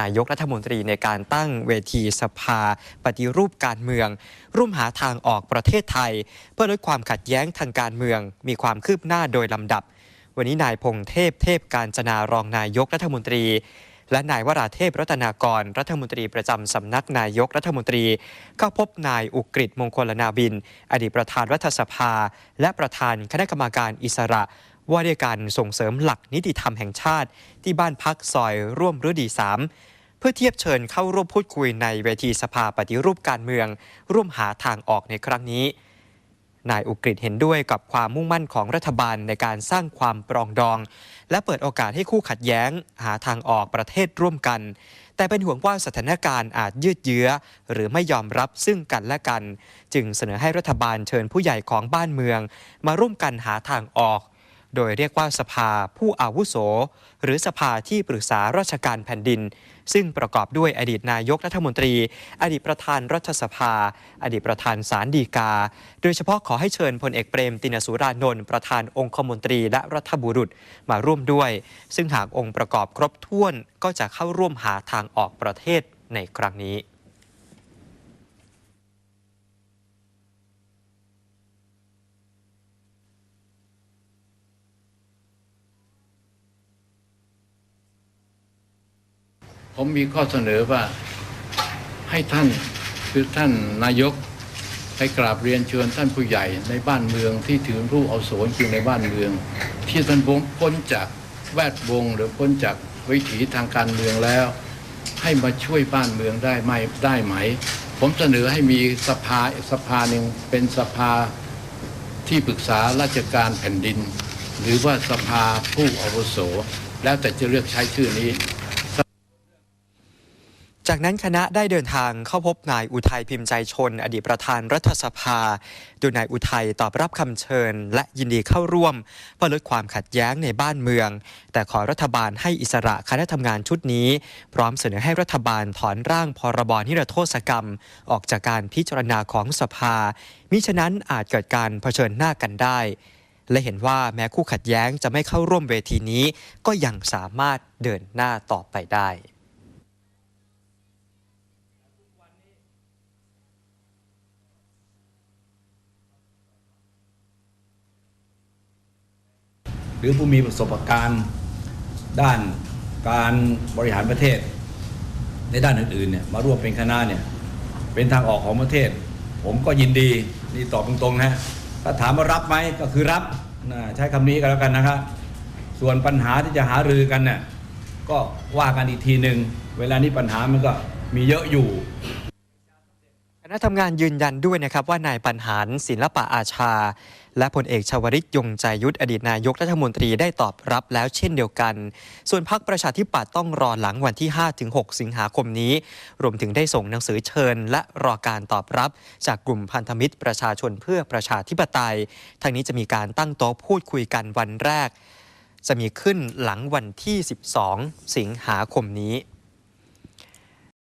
นายกรัฐมนตรีในการตั้งเวทีสภา ปฏิรูปการเมือง ร่วมหาทางออกประเทศไทย เพื่อลดความขัดแย้งทางการเมือง มีความคืบหน้าโดยลำดับ วันนี้นายพงเทพเทพการจนารองนายกรัฐมนตรี และนายวราเทพรัตนากร รัฐมนตรีประจำสำนักนายกรัฐมนตรีเข้าพบนายอุกฤษมงคลนาบิน อดีตประธานรัฐสภา และประธานคณะกรรมการอิสระ ว่าด้วยการส่งเสริมหลักนิติธรรมแห่งชาติ ที่บ้านพักซอยร่วมฤดีสามเพื่อเทียบเชิญเข้าร่วมพูดคุยในเวทีสภาปฏิรูปการเมือง ร่วมหาทางออกในครั้งนี้ นายอุกฤษเห็นด้วยกับความมุ่งมั่นของรัฐบาลในการสร้างความปรองดอง และเปิดโอกาสให้คู่ขัดแย้ง หาทางออกประเทศร่วมกัน แต่เป็นห่วงว่าสถานการณ์อาจยืดเยื้อ หรือไม่ยอมรับซึ่งกันและกัน จึงเสนอให้รัฐบาลเชิญผู้ใหญ่ของบ้านเมือง มาร่วมกันหาทางออก โดยเรียกว่าสภาผู้อาวุโส หรือสภาที่ปรึกษาราชการแผ่นดิน ซึ่งประกอบด้วยอดีตนายกรัฐมนตรี อดีตประธานรัฐสภา อดีตประธานศาลฎีกา โดยเฉพาะขอให้เชิญพลเอกเปรมตินสุรานนท์ประธานองคมนตรีและรัฐบุรุษมาร่วมด้วย ซึ่งหากองค์ประกอบครบถ้วนก็จะเข้าร่วมหาทางออกประเทศในครั้งนี้ ผมมีข้อเสนอว่าให้ท่านคือท่านนายกไปกราบเรียนเชิญท่านผู้ใหญ่ในบ้านเมืองที่ถือผู้เอาโสจริงในบ้านเมือง ที่ท่านพ้นจากแวดวงหรือพ้นจากวิถีทางการเมืองแล้ว ให้มาช่วยบ้านเมืองได้ไหมได้ไหม ผมเสนอให้มีสภาสภาหนึ่งเป็นสภาที่ปรึกษาราชการแผ่นดิน หรือว่าสภาผู้อาวุโส แล้วแต่จะเลือกใช้ชื่อนี้ จากนั้นคณะได้เดินทางเข้าพบนายอุทัยพิมพ์ใจชน อดีตประธานรัฐสภา โดยนายอุทัยตอบรับคำเชิญ และยินดีเข้าร่วม เพื่อลดความขัดแย้งในบ้านเมือง แต่ขอรัฐบาลให้อิสระคณะทำงานชุดนี้ พร้อมเสนอให้รัฐบาลถอนร่างพรบนิรโทษกรรม ออกจากการพิจารณาของสภา มิฉะนั้นอาจเกิดการเผชิญหน้ากันได้ และเห็นว่าแม้คู่ขัดแย้งจะไม่เข้าร่วมเวทีนี้ ก็ยังสามารถเดินหน้าต่อไปได้ หรือผู้มีประสบการณ์ด้านการบริหารประเทศ ในด้านอื่นๆเนี่ยมาร่วมเป็นคณะเนี่ยเป็นทางออกของประเทศ ผมก็ยินดีนี่ตอบตรงๆนะถ้าถามว่ารับไหมก็คือรับนะใช้คำนี้ก็แล้วกันนะครับส่วนปัญหาที่จะหารือกันเนี่ยก็ว่ากันอีกทีหนึ่งเวลานี้ปัญหามันก็มีเยอะอยู่ ณะทำงานยืนยันด้วยนะครับว่านายปัญหารศิลปะอาชา และพลเอกชวริตยงใจยุทธอดีตนายกรัฐมนตรีได้ตอบรับแล้วเช่นเดียวกัน ส่วนพักประชาธิปัตย์ต้องรอหลังวันที่ 5-6 สิงหาคมนี้ รวมถึงได้ส่งหนังสือเชิญ และรอการตอบรับจากกลุ่มพันธมิตรประชาชนเพื่อประชาธิปไตยทางนี้จะมีการตั้งโต๊ะพูดคุยกันวันแรก จะมีขึ้นหลังวันที่ 12 สิงหาคมนี้